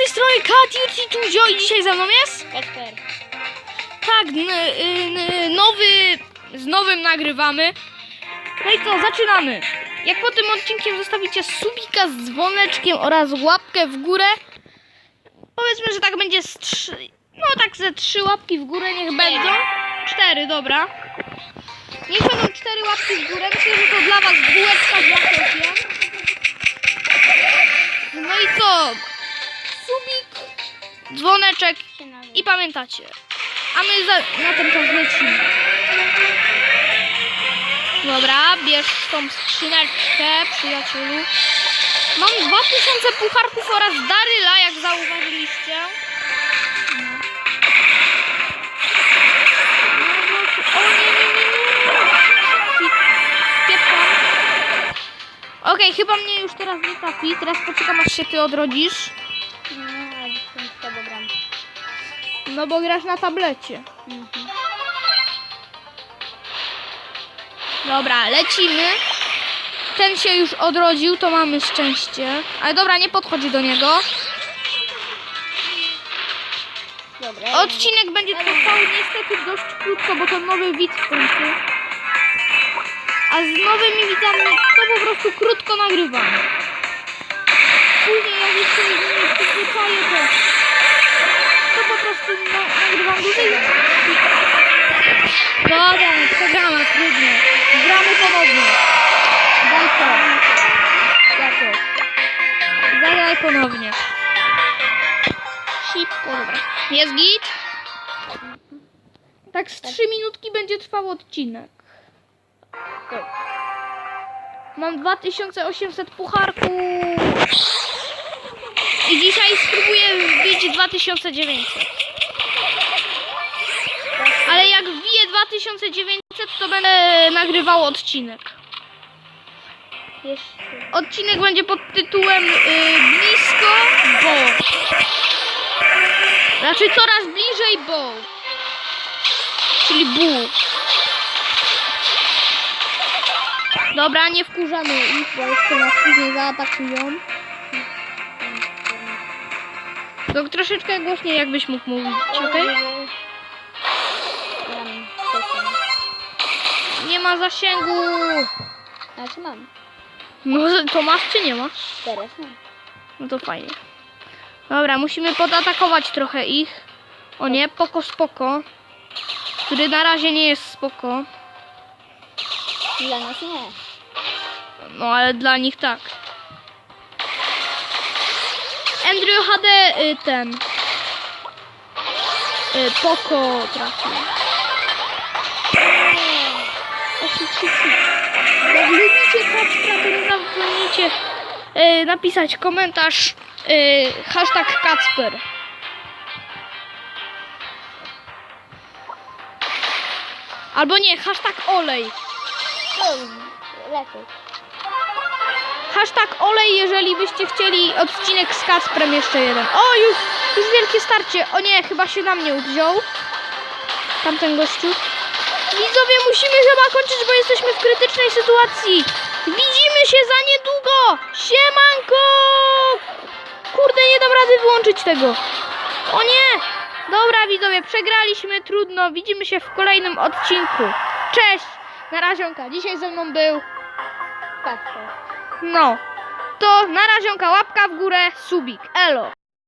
tej strony Kati Tuzio i dzisiaj ze mną jest? Kasper. Tak, y- nowy, z nowym nagrywamy. No i co, zaczynamy. Jak po tym odcinkiem zostawicie subika z dzwoneczkiem oraz łapkę w górę, powiedzmy, że tak będzie z trzy, no tak ze trzy łapki w górę niech będą. Cztery, dobra. Niech będą cztery łapki w górę. Myślę, że to dla was bułeczka z jakością. No i co? Subik, dzwoneczek i pamiętacie. A my za, na ten czas lecimy. Dobra, bierz tą skrzyneczkę, przyjacielu. Mam 2000 pucharków oraz daryla, jak zauważyliście. Okej, chyba mnie już teraz nie trafi. Teraz poczekam, aż się ty odrodzisz. No bo grasz na tablecie. Mhm. Dobra, lecimy. Ten się już odrodził, to mamy szczęście. Ale dobra, nie podchodzi do niego. Dobra. Odcinek będzie trwał niestety dość krótko, bo to nowy widz w końcu. A z nowymi widzami to po prostu krótko nagrywam. Później jak się nie ponownie. Szybko, dobra. Jest git? Tak z 3 minutki będzie trwał odcinek. Tak. Mam 2800 pucharków. I dzisiaj spróbuję wbić 2900. Ale jak wbiję 2900, to będę nagrywał odcinek. Odcinek będzie pod tytułem y, Blisko Bo. Znaczy coraz bliżej Bo. Czyli Bu. Dobra, nie wkurzamy ich, bo jeszcze nas później zaatakują. To troszeczkę głośniej jakbyś mógł mówić. Czekam. Nie ma zasięgu. Znaczy mam. No to masz czy nie masz? Teraz mam. No to fajnie. Dobra, musimy podatakować trochę ich. O nie, poko spoko. Który na razie nie jest spoko. Dla nas nie. No ale dla nich tak. Andrew HD y, ten. Y, poko trafił. Jak lubicie Kacpra, to nie zapomnijcie y, napisać komentarz y, hashtag Kacper. Albo nie, hashtag olej. Lepiej. Hashtag olej, jeżeli byście chcieli odcinek z Kacprem jeszcze jeden. O, już, już wielkie starcie. O nie, chyba się na mnie wziął. Tamten gościu. Widzowie, musimy chyba kończyć, bo jesteśmy w krytycznej sytuacji. Widzimy się za niedługo. Siemanko! Kurde, nie dam rady wyłączyć tego. O nie! Dobra, widzowie, przegraliśmy, trudno. Widzimy się w kolejnym odcinku. Cześć! Na razionka. Dzisiaj ze mną był Kasper. no, to na razionka łapka w górę, subik, elo.